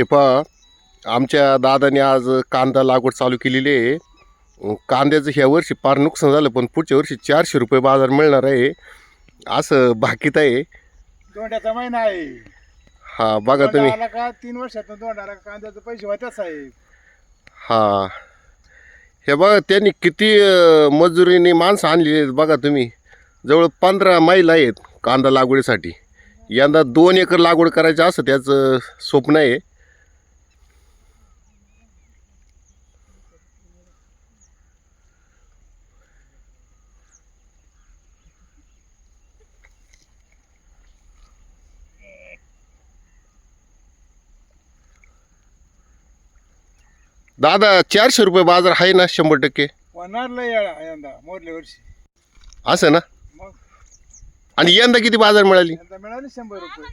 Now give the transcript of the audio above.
हे पहा आमच्या दादाने आज कांदा लागवड चालू केलेली आहे. कांद्याचं ह्या वर्षी फार नुकसान झालं पण पुढच्या वर्षी चारशे रुपये बाजार मिळणार आहे. असं बाकीत आहे. दोंड्याचा महिना आहे. हा बघा दोंडा तुम्ही. आला का तीन दोंडाला कांद्याचे पैसे होत्याच आहे हा. हे बघा त्यांनी किती अं, मजुरीने माणसं आणली आहेत बघा तुम्ही. जवळ पंधरा मैल आहेत कांदा लागवडीसाठी. यंदा दोन एकर लागवड करायचं असं त्याचं स्वप्न आहे. दादा चारशे रुपये बाजार आहे ना शंभर टक्के? असं ना? आणि यंदा किती बाजार मिळाली? मिळाली शंभर रुपये.